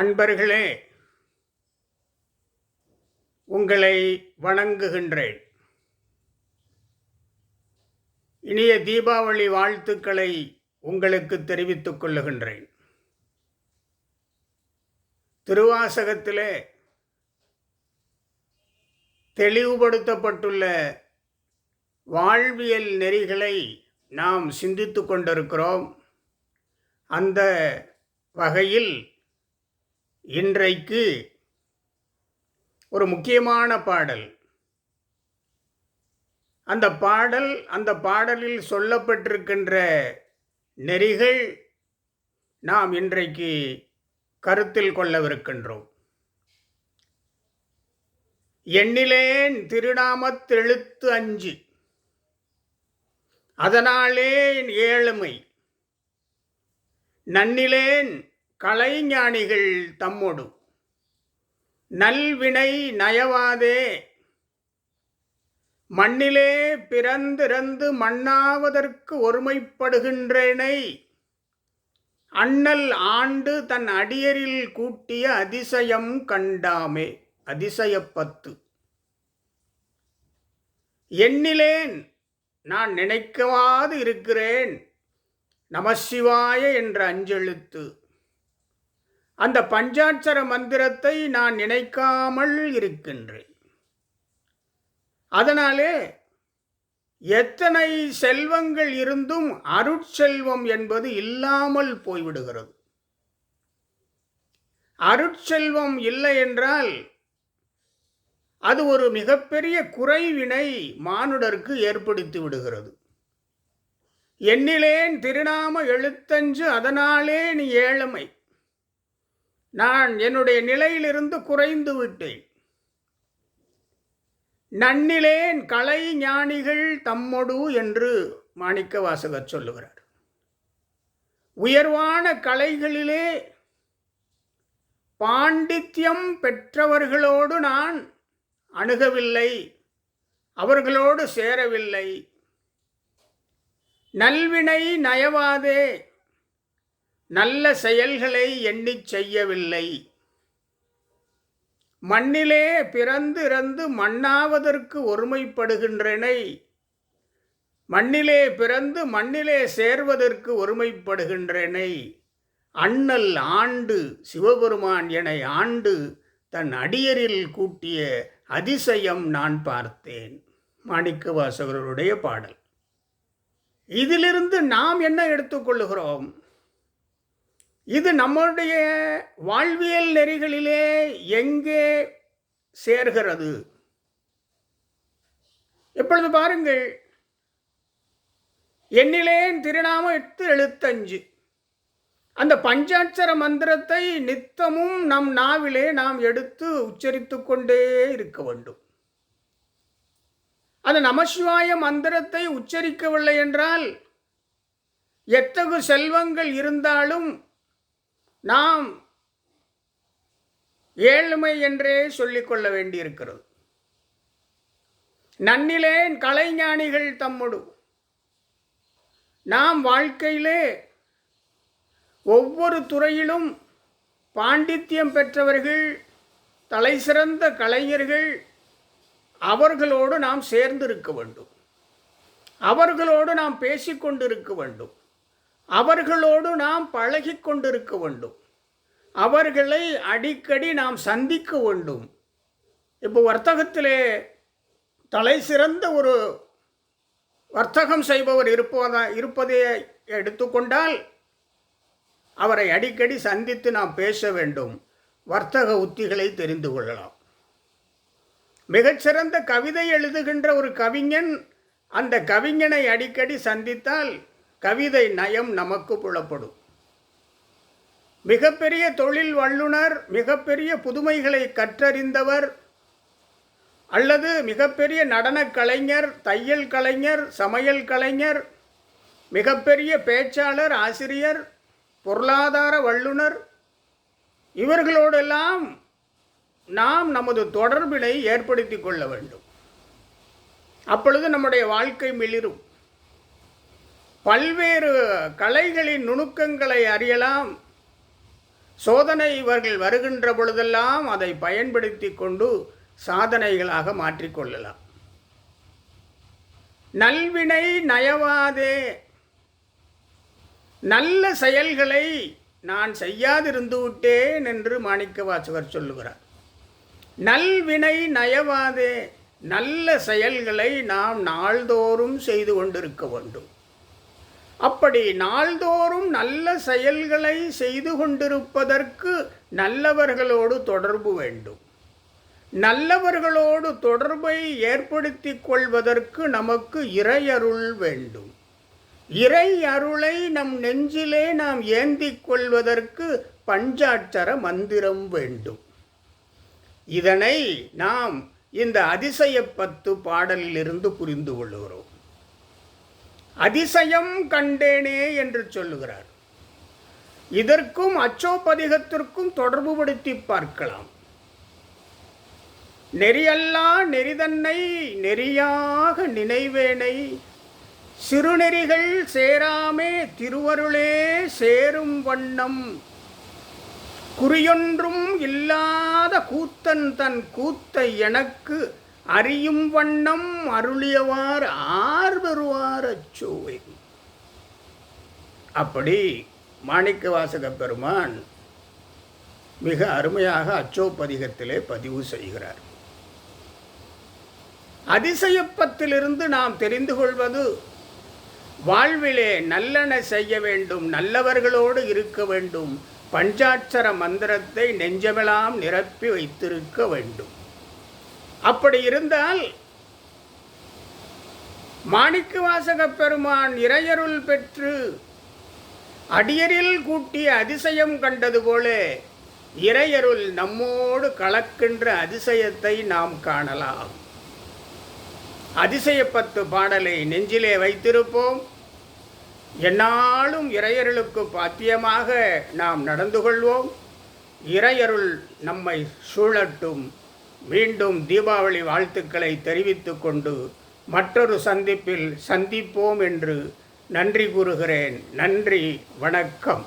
அன்பர்களே உங்களை வணங்குகின்றேன். இனிய தீபாவளி வாழ்த்துக்களை உங்களுக்கு தெரிவித்துக் கொள்ளுகின்றேன். திருவாசகத்திலே தெளிவுபடுத்தப்பட்டுள்ள வாழ்வியல் நெறிகளை நாம் சிந்தித்து கொண்டிருக்கிறோம். அந்த வகையில் இன்றைக்கு ஒரு முக்கியமான பாடல். அந்த பாடல் அந்த பாடலில் சொல்லப்பட்டிருக்கின்ற நெறிகள் நாம் இன்றைக்கு கருத்தில் கொள்ளவிருக்கின்றோம். எண்ணிலேன் திருநாமத்தெழுத்து அஞ்சு. அதனாலே ஏழ்மை ஏழுமை. நன்னிலேன் கலைஞானிகள் தம்மொடு. நல்வினை நயவாதே. மண்ணிலே பிறந்திறந்து மண்ணாவதற்கு ஒருமைப்படுகின்றேனை. அண்ணல் ஆண்டு தன் அடியரில் கூட்டிய அதிசயம் கண்டாமே. அதிசயப்பத்து. எண்ணிலேன் நான் நினைக்கவாது இருக்கிறேன். நமசிவாய என்ற அஞ்செழுத்து. அந்த பஞ்சாட்சர மந்திரத்தை நான் நினைக்காமல் இருக்கின்றேன். அதனாலே எத்தனை செல்வங்கள் இருந்தும் அருட்செல்வம் என்பது இல்லாமல் போய்விடுகிறது. அருட்செல்வம் இல்லை என்றால் அது ஒரு மிகப்பெரிய குறைவினை மானுடருக்கு ஏற்படுத்தி விடுகிறது. எண்ணிலேன் திருநாம எழுத்தஞ்சு அதனாலே நீ ஏழமை. நான் என்னுடைய நிலையிலிருந்து குறைந்து விட்டேன். நன்னிலேன் கலை ஞானிகள் தம்மொடு என்று மாணிக்க வாசகர் சொல்லுகிறார். உயர்வான கலைகளிலே பாண்டித்யம் பெற்றவர்களோடு நான் அணுகவில்லை அவர்களோடு சேரவில்லை. நல்வினை நயவாதே நல்ல செயல்களை எண்ணிச் செய்யவில்லை. மண்ணிலே பிறந்து இறந்து மண்ணாவதற்கு ஒருமைப்படுகின்றனை. மண்ணிலே பிறந்து மண்ணிலே சேர்வதற்கு ஒருமைப்படுகின்றனை. அண்ணல் ஆண்டு சிவபெருமான் என ஆண்டு தன் அடியரில் கூட்டிய அதிசயம் நான் பார்த்தேன். மாணிக்க வாசகருடைய பாடல். இதிலிருந்து நாம் என்ன எடுத்துக்கொள்ளுகிறோம் இது நம்மளுடைய வாழ்வியல் நெறிகளிலே எங்கே சேர்கிறது? எப்பொழுது பாருங்கள். என்னிலேன் திருநாமம் எட்டு எழுத்தஞ்சு. அந்த பஞ்சாட்சர மந்திரத்தை நித்தமும் நம் நாவிலே நாம் எடுத்து உச்சரித்து கொண்டே இருக்க வேண்டும். அந்த நமசிவாய மந்திரத்தை உச்சரிக்கவில்லை என்றால் எத்தகு செல்வங்கள் இருந்தாலும் நாம் ஏழ்மை என்றே சொல்லிக்கொள்ள வேண்டியிருக்கிறது. நன்னிலேன் கலைஞானிகள் தம்முடு. நாம் வாழ்க்கையிலே ஒவ்வொரு துறையிலும் பாண்டித்யம் பெற்றவர்கள் தலை சிறந்த கலைஞர்கள் அவர்களோடு நாம் சேர்ந்து இருக்க வேண்டும். அவர்களோடு நாம் பேசிக்கொண்டிருக்க வேண்டும். அவர்களோடு நாம் பழகி கொண்டிருக்க வேண்டும். அவர்களை அடிக்கடி நாம் சந்திக்க வேண்டும். இப்போ வர்த்தகத்திலே தலை சிறந்த ஒரு வர்த்தகம் செய்பவர் இருப்பதா இருப்பதை எடுத்துக்கொண்டால் அவரை அடிக்கடி சந்தித்து நாம் பேச வேண்டும். வர்த்தக உத்திகளை தெரிந்து கொள்ளலாம். மிகச்சிறந்த கவிதை எழுதுகின்ற ஒரு கவிஞன் அந்த கவிஞனை அடிக்கடி சந்தித்தால் கவிதை நயம் நமக்கு புலப்படும். மிகப்பெரிய தொழில் வல்லுனர் மிகப்பெரிய புதுமைகளை கற்றறிந்தவர் அல்லது மிகப்பெரிய நடனக் கலைஞர் தையல் கலைஞர் சமையல் கலைஞர் மிகப்பெரிய பேச்சாளர் ஆசிரியர் பொருளாதார வல்லுனர் இவர்களோடெல்லாம் நாம் நமது தொடர்பினை ஏற்படுத்தி கொள்ள வேண்டும். அப்பொழுது நம்முடைய வாழ்க்கை மிளிரும். பல்வேறு கலைகளின் நுணுக்கங்களை அறியலாம். சோதனை இவர்கள் வருகின்ற பொழுதெல்லாம் அதை பயன்படுத்தி கொண்டு சாதனைகளாக மாற்றிக்கொள்ளலாம் நல்வினை நயவாதே. நல்ல செயல்களை நான் செய்யாதிருந்து விட்டேன் என்று மாணிக்க வாசகர் சொல்லுகிறார். நல்வினை நயவாதே. நல்ல செயல்களை நாம் நாள்தோறும் செய்து கொண்டிருக்க வேண்டும். அப்படி நாள்தோறும் நல்ல செயல்களை செய்து கொண்டிருப்பதற்கு நல்லவர்களோடு தொடர்பு வேண்டும். நல்லவர்களோடு தொடர்பை ஏற்படுத்தி கொள்வதற்கு நமக்கு இறையருள் வேண்டும். இறை அருளை நம் நெஞ்சிலே நாம் ஏந்திக் கொள்வதற்கு பஞ்சாட்சர மந்திரம் வேண்டும். இதனை நாம் இந்த அதிசயப்பத்து பாடலிலிருந்து புரிந்து கொள்கிறோம். அதிசயம் கண்டேனே என்று சொல்லுகிறார். இதற்கும் அச்சோபதிகத்திற்கும் தொடர்புபடுத்தி பார்க்கலாம். நெறியல்லா நெறிதன்னை நெறியாக நினைவேனை சிறுநெறிகள் சேராமே திருவருளே சேரும் வண்ணம். குறியொன்றும் இல்லாத கூத்தன் தன் கூத்தை எனக்கு அறியும் வண்ணம் அருளியவார் ஆர் பெறுவார் அச்சோவை. அப்படி மாணிக்க வாசக பெருமான் மிக அருமையாக அச்சோப்பதிகத்திலே பதிவு செய்கிறார். அதிசயப்பத்திலிருந்து நாம் தெரிந்து கொள்வது வாழ்விலே நல்லன செய்ய வேண்டும் நல்லவர்களோடு இருக்க வேண்டும் பஞ்சாட்சர மந்திரத்தை நெஞ்சமெல்லாம் நிரப்பி வைத்திருக்க வேண்டும். அப்படி இருந்தால் மாணிக்க வாசக பெருமான் இறையருள் பெற்று அடியரில் கூட்டிய அதிசயம் கண்டது போல இறையருள் நம்மோடு கலக்கின்ற அதிசயத்தை நாம் காணலாம். அதிசயப்பத்து பாடலை நெஞ்சிலே வைத்திருப்போம். என்னாலும் இறையருளுக்கு பாத்தியமாக நாம் நடந்து கொள்வோம். இறையருள் நம்மை சூழட்டும். மீண்டும் தீபாவளி வாழ்த்துக்களை தெரிவித்து கொண்டு மற்றொரு சந்திப்பில் சந்திப்போம் என்று நன்றி கூறுகிறேன். நன்றி வணக்கம்.